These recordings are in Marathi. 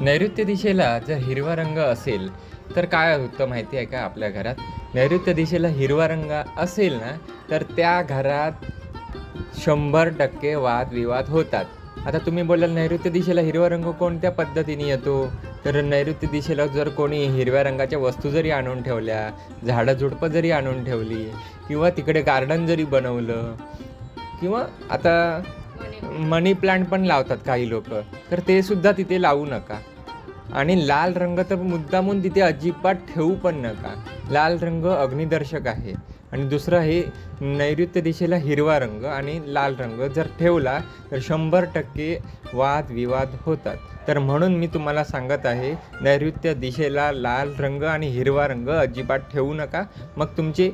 नैऋत्य दिशेला जर हिरवा रंग असेल तर काय होतं माहिती आहे का आपल्या घरात? नैऋत्य दिशेला हिरवा रंग असेल ना तर त्या घरात शंभर टक्के वादविवाद होतात. आता तुम्ही बोलाल नैऋत्य दिशेला हिरवा रंग कोणत्या पद्धतीने येतो? तर नैऋत्य दिशेला जर कोणी हिरव्या रंगाच्या वस्तू जरी आणून ठेवल्या झाडं झुडपं जरी आणून ठेवली किंवा तिकडे गार्डन जरी बनवलं किंवा आता मनी प्लांट पण लावतात काही लोक. तर ते सुद्धा तिथे लावू नका. आणि लाल रंग तर मुद्दामून तिथे अजिबात ठेवू पण नका. लाल रंग अग्निदर्शक आहे. आणि दुसरं हे नैऋत्य दिशेला हिरवा रंग आणि लाल रंग जर ठेवला तर शंभर टक्के वाद विवाद होतात. तर म्हणून मी तुम्हाला सांगत आहे नैऋत्य दिशेला लाल रंग आणि हिरवा रंग अजिबात ठेवू नका. मग तुमचे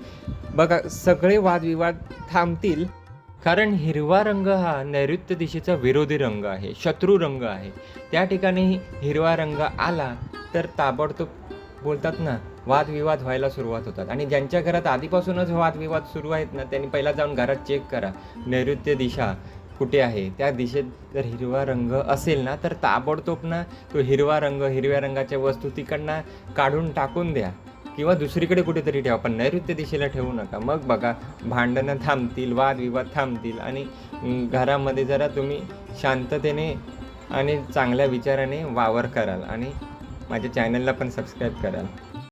बघा सगळे वादविवाद थांबतील. कारण हिरवा रंग हा नैऋत्य दिशेचा विरोधी रंग आहे शत्रू रंग आहे. त्या ठिकाणी हिरवा रंग आला तर ताबडतोब बोलतात ना वादविवाद व्हायला सुरुवात होतात. आणि ज्यांच्या घरात आधीपासूनच वादविवाद सुरू आहेत ना त्यांनी पहिला जाऊन घरात चेक करा नैऋत्य दिशा कुठे आहे? त्या दिशेत जर हिरवा रंग असेल ना तर ताबडतोब ना तो हिरवा रंग हिरव्या रंगाच्या वस्तू तिकडनं काढून टाकून द्या. किंवा दुसरीकडे कुठेतरी ठेवा पण नैऋत्य दिशेला ठेवू नका. मग बघा भांडणं थांबतील वादविवाद थांबतील आणि घरामध्ये जरा तुम्ही शांततेने आणि चांगल्या विचाराने वावर कराल आणि माझ्या चॅनलला पण सबस्क्राईब कराल.